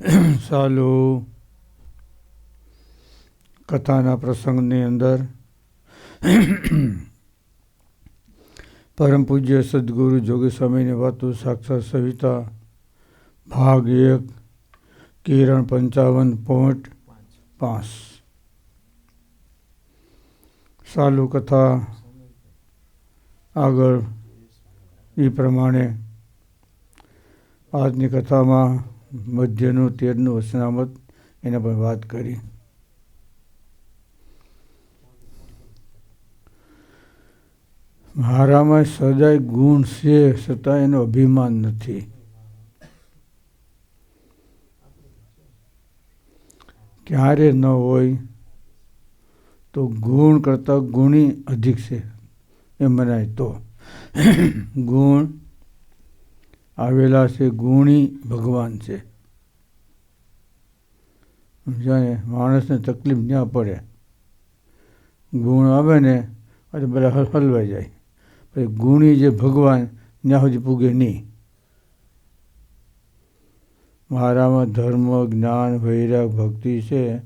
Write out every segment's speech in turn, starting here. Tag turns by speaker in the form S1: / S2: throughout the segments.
S1: સાલુ. કથાના પ્રસંગની અંદર પરમ પૂજ્ય સદગુરુ જોગી સ્વામીની વાતો સાક્ષાત સવિતા. ભાગ એક, કિરણ પંચાવન પોઈન્ટ પાંચ. સાલુ કથા. આગળ એ પ્રમાણે આજની કથામાં મધ્યનું, તેરનું વસનામત એના પર વાત કરી. મારામાં સદાય ગુણ છે છતાં એનો અભિમાન નથી. ક્યારે ન હોય તો ગુણ કરતાં ગુણી અધિક છે. એમ મનાય તો. ગુણ આવેલા છે, ગુણી ભગવાન છે. સમજાને માણસને તકલીફ ના પડે. ગુણ આવે ને, એટલે બધા હલ, હલવાઈ જાય. પછી ગુણી જે ભગવાન ત્યાં સુધી પૂગે નહીં. મારામાં ધર્મ, જ્ઞાન, વૈરાગ, ભક્તિ છે,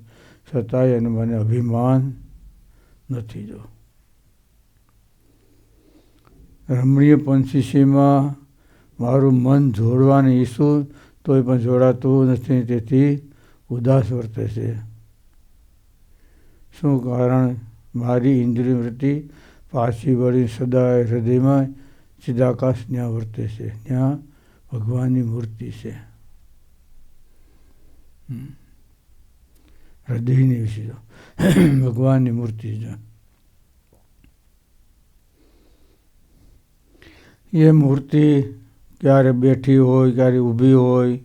S1: છતાંય એને મને અભિમાન નથી જો. રમણીય પંચીસીમાં મારું મન જોડવાની ઈચ્છું તોય પણ જોડાતું નથી. તેથી ઉદાસ વર્તે છે. શું કારણ? મારી ઇન્દ્રિય વૃત્તિ પાછી વળી સદાય હૃદયમાં ચિદાકાશ ત્યાં વર્તે છે. ત્યાં ભગવાનની મૂર્તિ છે. હૃદયની વિશે ભગવાનની મૂર્તિ છે. એ મૂર્તિ ક્યારે બેઠી હોય, ક્યારે ઊભી હોય,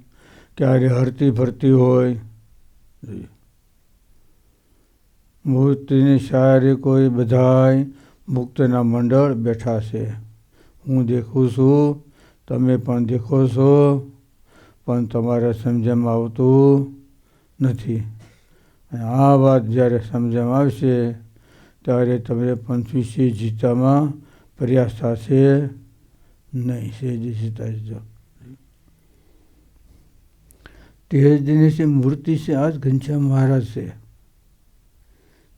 S1: ક્યારે હરતી ફરતી હોય. મૂર્તિની સારી કોઈ બધાય મુક્તના મંડળ બેઠા છે. હું દેખું છું, તમે પણ દેખો છો, પણ તમારે સમજમાં આવતું નથી. અને આ વાત જ્યારે સમજમાં આવશે, ત્યારે તમે પંચવીસી જીતામાં પ્રયાસ થશે. નહીં સેજી જીતા જો. તેજની છે મૂર્તિ છે? આજ ઘનશ્યામ મહારાજ છે.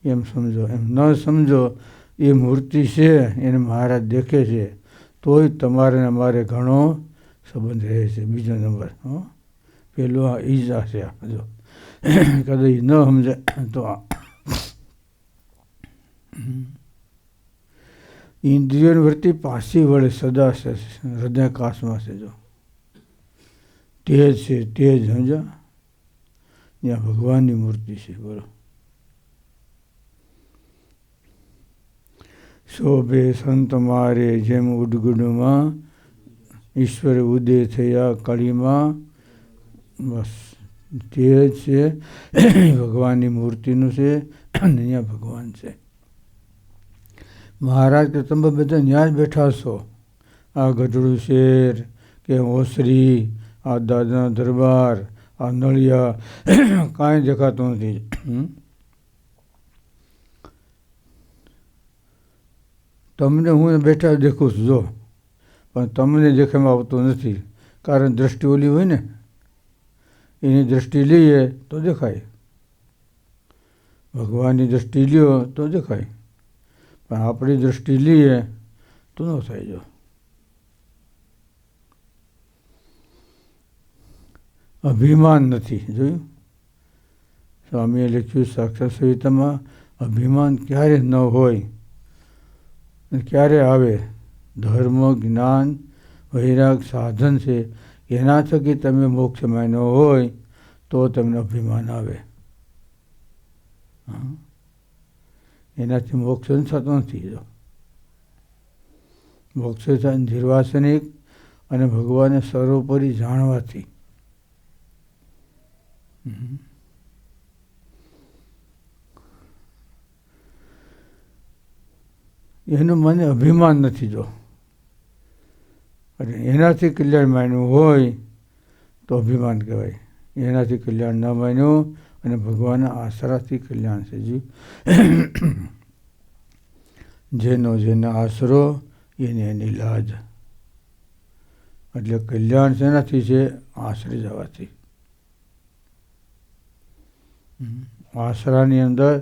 S1: એમ સમજો, એમ ન સમજો, એ મૂર્તિ છે, એને મહારાજ દેખે છે, તોય તમારે ને અમારે ઘણો સંબંધ રહે છે, બીજો નંબર, હો. પેલો આ ઈજા છે જો. કદાચ ન સમજે તો આ. ઇન્દ્રિયોની વૃત્તિ પાછી વળે, સદા છે હૃદય કાશમાં છે જો. તેજ છે તેજ સમજા. ત્યાં ભગવાનની મૂર્તિ છે, બોલો. શોભે સંત મારે જેમ ઉડગુડમાં ઈશ્વર ઉદય થયા કળીમાં. બસ, તે જ છે. ભગવાનની મૂર્તિનું છે અને અહીંયા ભગવાન છે. મહારાજ કે તમે બધા ત્યાં જ બેઠા છો. આ ગઢડું શેર કે ઓસરી, આ દાદાના દરબાર, આ નળિયા, કાંઈ દેખાતું નથી. તમને હું બેઠા દેખું છું, જો. પણ તમને દેખામાં આવતું નથી. કારણ દ્રષ્ટિ ઓલી હોય ને, એની દ્રષ્ટિ લઈએ તો દેખાય. ભગવાનની દ્રષ્ટિ લ્યો તો દેખાય. પણ આપણી દ્રષ્ટિ લઈએ તો ન થાય જો. અભિમાન નથી, જોયું? સ્વામીએ લખ્યું, સાક્ષાત સહિતામાં અભિમાન ક્યારે ન હોય ક્યારે આવે? ધર્મ, જ્ઞાન, વૈરાગ, સાધન છે. એના થકી તમે મોક્ષ માન્યો હોય તો તમને અભિમાન આવે. એનાથી મોક્ષ થતો નથી જો મોક્ષ નિર્વાસનિક અને ભગવાનને સર્વોપરી જાણવાથી. એનું મને અભિમાન નથી જો. અને એનાથી કલ્યાણ માન્યું હોય તો અભિમાન કહેવાય. એનાથી કલ્યાણ ન માન્યું અને ભગવાનના આશરાથી કલ્યાણ છે જી. જેનો જેનો આશરો, એને એની લાજ. એટલે કલ્યાણ શેનાથી છે? આશરે જવાથી. આશરાની અંદર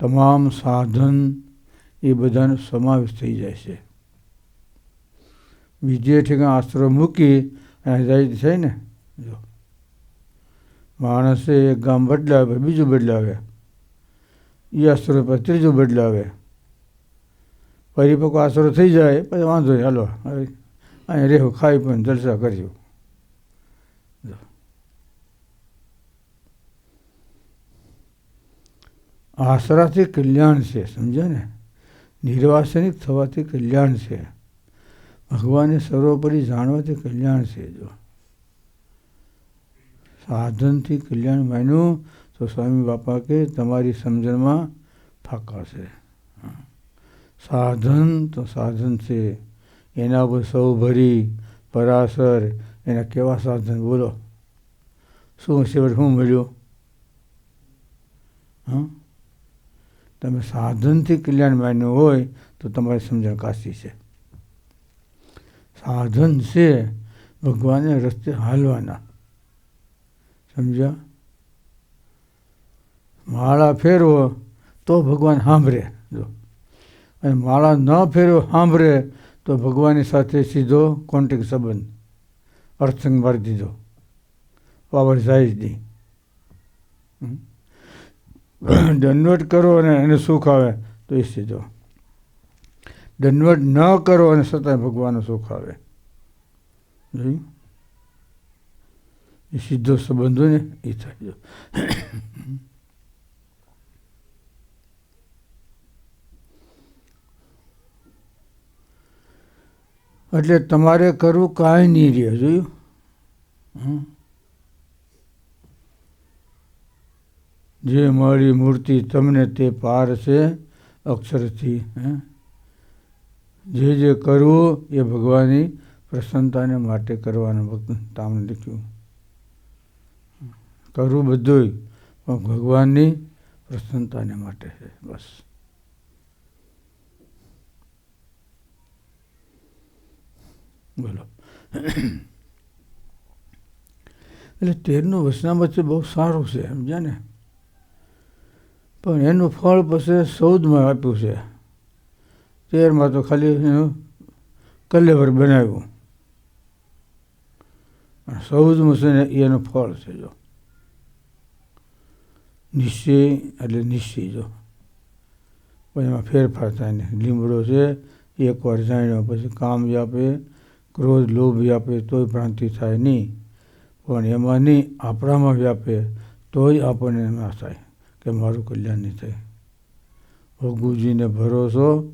S1: તમામ સાધન એ બધાનો સમાવેશ થઈ જાય છે. બીજે ઠેકાણે આશરો મૂકી અને જાય છે ને? જો. માણસે એક ગામ બદલાવે, બીજું બદલાવે. એ આશરો પર ત્રીજું બદલાવે. પરિપક્વ આશરો થઈ જાય, પછી વાંધો નહીં, હાલો અહીંયા રહેવું ખાઈ પણ જલસા કરજો. આશરાથી કલ્યાણ છે, સમજ્યા ને? નિર્વાસનિક થવાથી કલ્યાણ છે. ભગવાનને સર્વોપરી જાણવાથી કલ્યાણ છે, જો. સાધનથી કલ્યાણ માન્યું, તો સ્વામી બાપા કે તમારી સમજણમાં ફાંકા છે સાધન તો સાધન છે. એના પર સૌ ભરી પરાસર એના કેવા સાધન? બોલો. શું છેવટ શું મળ્યું? હા? તમે સાધનથી કલ્યાણ માન્યું હોય, તો તમારી સમજણ કાશી છે. સાધન છે ભગવાનને રસ્તે હાલવાના. સમજ્યા? માળા ફેરવો તો ભગવાન સાંભળે. જો. અને માળા ન ફેરવો, સાંભળે તો ભગવાનની સાથે સીધો કોન્ટેક સંબંધ અર્થંગ મારી દીધો. પાવર જાય જ નહીં દંડવટ કરો અને એને સુખ આવે તો એ સીધો. દંડવટ ન કરો અને છતાંય ભગવાનનું સુખ આવે. જોયું? એ સીધો સંબંધો ને એ થાય એટલે તમારે કરવું કાંઈ નહીં રહે જોયું જે મારી મૂર્તિ તમને તે પાર છે અક્ષરથી જે જે કરવું એ ભગવાનની પ્રસન્નતાને માટે કરવાનું ભક્ત તામને લખ્યું કરવું બધું પણ ભગવાનની પ્રસન્નતાને માટે છે, બસ. બોલો. એટલે તેરનું વચનામત બહુ સારું છે, સમજ્યા ને? પણ એનું ફળ પછી ચૌદમાં આપ્યું છે. તેરમાં તો ખાલી એનું કલેવર બનાવ્યું. ચૌદમાં છે ને એનું ફળ છે, જો. નિશ્ચય એટલે નિશ્ચય જો. પછી એમાં ફેરફાર થાય ને. લીમડો છે, એકવાર જાણ્યો, પછી કામ વ્યાપે ક્રોધ, લોભ વ્યાપે તોય ભ્રાંતિ થાય નહીં. પણ એમાં નહીં, આપણામાં વ્યાપે તોય આપણને ના થાય કે મારું કલ્યાણ નહીં થાય. ભગુજીને ભરોસો,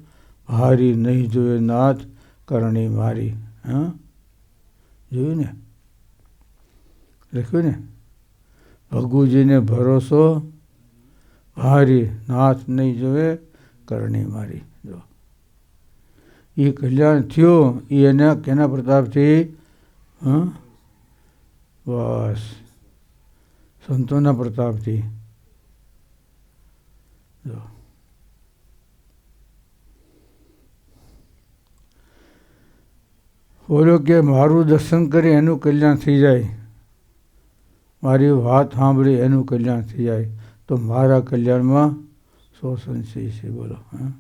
S1: હારી નહીં જોયે નાથ, કરણી મારી. હા? જોયું ને? લખ્યું ને? ભગુજીને ભરોસો ભારી નાથ નહીં જોવે, કરણી મારી જો. એ કલ્યાણ થયું એ એના કેના પ્રતાપથી? બસ. સંતોના પ્રતાપથી. જો. બોલો કે મારું દર્શન કરી એનું કલ્યાણ થઈ જાય. મારી વાત સાંભળી એનું કલ્યાણ થઈ જાય તો મારા કલ્યાણમાં સો સંશય છે, બોલો, હા?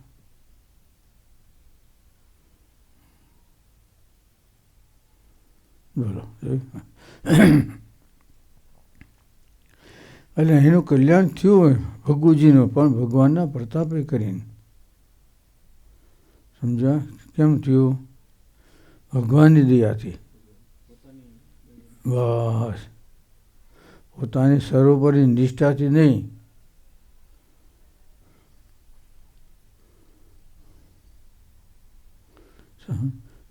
S1: બોલો એટલે એનું કલ્યાણ થયું હોય, ભગુજીનું, પણ ભગવાનના પ્રતાપે કરીને. સમજા કેમ થયું? ભગવાનની દયાથી. બસ. પોતાની સર્વોપરી નિષ્ઠાથી નહીં.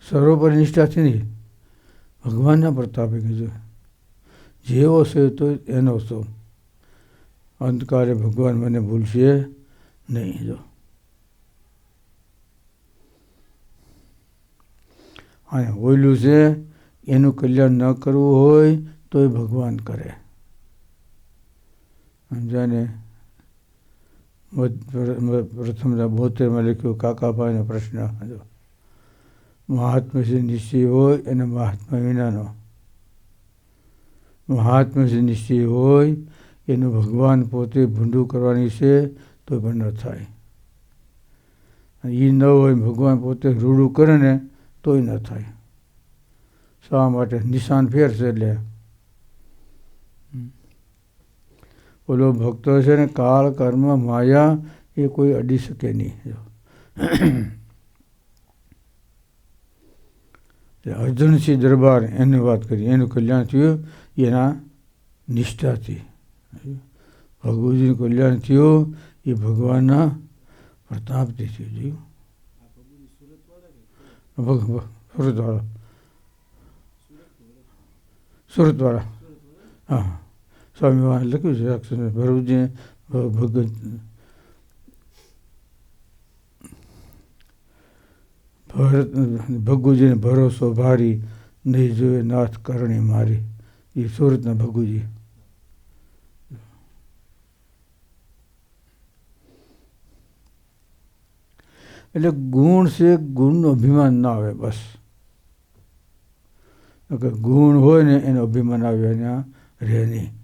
S1: સર્વોપરી નિષ્ઠાથી નહીં. ભગવાનના પ્રતાપે કીધું જેવો છે તો એનો છો. અંધકારે ભગવાન મને ભૂલશે નહીં, જો. અને ઓયલું છે, એનું કલ્યાણ ન કરવું હોય તોય ભગવાન કરે. સમજાને પ્રથમ બોતેરમાં લખ્યું કાકાભાઈનો પ્રશ્ન હતો મહાત્મા જે નિશ્ચય હોય એને મહાત્મા વિનાનો. મહાત્મા જે નિશ્ચય હોય, એનું ભગવાન પોતે ભૂંડું કરવાની છે, તો પણ ન થાય. એ ન હોય, ભગવાન પોતે રૂડું કરે ને, તોય ન થાય. શા માટે? નિશાન ફેરશે એટલે. ઓલો ભક્તો છે ને, કાળ, કર્મ, માયા, એ કોઈ અડી શકે નહીં. અર્જુનસિંહ દરબાર એની વાત કરી, એનું કલ્યાણ થયું, એના નિષ્ઠાથી ભગવજીનું કલ્યાણ થયું, એ ભગવાનના પ્રતાપથી થયું, જોયું? સુરતવાળા. સુરતવાળા. હા. સ્વામી લખ્યું છે અક્ષર ભરૂજી ભગત ભરત, ભગુજીને ભરોસો ભારી, નહીં જોયે નાથ કરણી મારી. એ સુરતના ભગુજી. એટલે ગુણ છે, ગુણનું અભિમાન ના આવે બસ. ગુણ હોય ને એનું અભિમાન આવે એના રહે નહીં.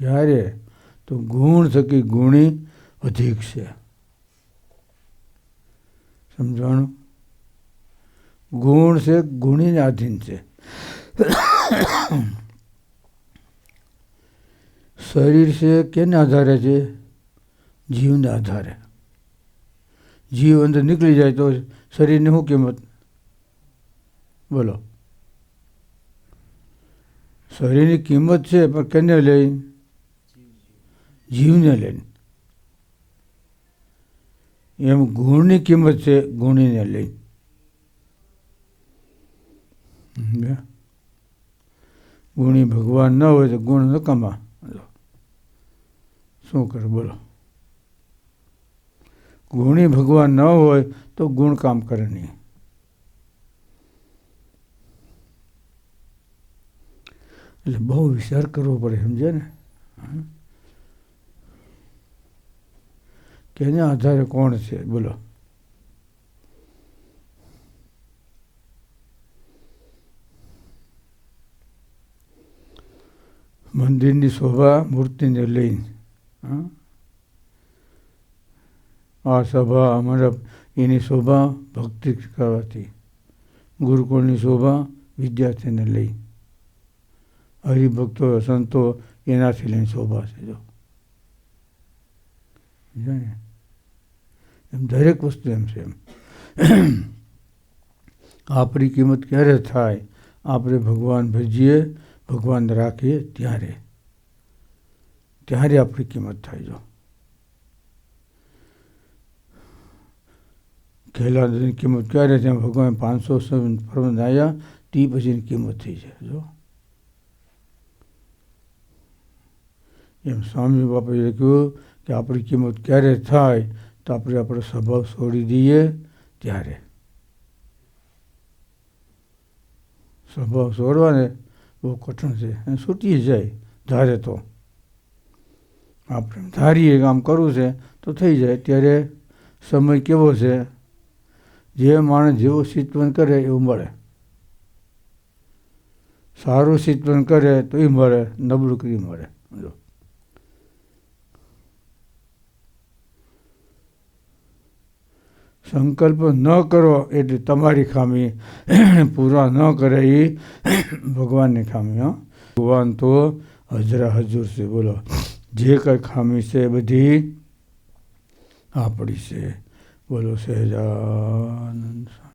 S1: ક્યારે તો ગુણ થકી ગુણી અધિક છે. સમજાણું? ગુણ છે, ગુણીને આધીન છે. શરીર છે, કેને આધારે છે? જીવને આધારે. જીવ અંદર નીકળી જાય તો શરીરની શું કિંમત? બોલો. શરીરની કિંમત છે, પણ કેને લઈ? જીવને લઈને. એમ ગુણની કિંમત છે ગુણીને લઈને. ગુણી ભગવાન ન હોય તો ગુણ ન કમા શું કરે? બોલો. ગુણી ભગવાન ન હોય તો ગુણ કામ કરે નહીં. એટલે બહુ વિચાર કરવો પડે સમજે ને? કે એના આધારે કોણ છે? બોલો. મંદિરની શોભા મૂર્તિને લઈને આ સભા અમારા એની શોભા ભક્તિ કરવાથી, ગુરુકુળની શોભા વિદ્યાર્થીને લઈ હરિભક્તો, સંતો એનાથી લઈને શોભા છે, જો. ને એમ દરેક વસ્તુ એમ છે એમ. આપણી કિંમત ક્યારે થાય? આપણે ભગવાન ભજીએ, ભગવાન રાખીએ, ત્યારે. ત્યારે આપણી કિંમત થાય જો. ખેલાડીની કિંમત ક્યારે છે? ભગવાન પાંચસો પ્રબંધ આવ્યા તે પછીની કિંમત થઈ છે જો. એમ સ્વામી બાપાએ લખ્યું કે આપણી કિંમત ક્યારે થાય? તો આપણે આપણો સ્વભાવ છોડી દઈએ ત્યારે. સ્વભાવ છોડવાને બહુ કઠણ છે અને છૂટી જાય ધારે તો. આપણે ધારીએ કામ કરવું છે તો થઈ જાય. ત્યારે સમય કેવો છે? જે માણસ જેવું ચિંતવન કરે એવું મળે સારું ચિંતવન કરે તો એ મળે નબળું કરી મળે જો સંકલ્પ ન કરો એટલે તમારી ખામી પૂરા ન કરે એ ભગવાનની ખામી, હો. ભગવાન તો હજરા હજુર છે, બોલો. જે કંઈ ખામી છે બધી આપણી છે. બોલો, સહેજાનંદ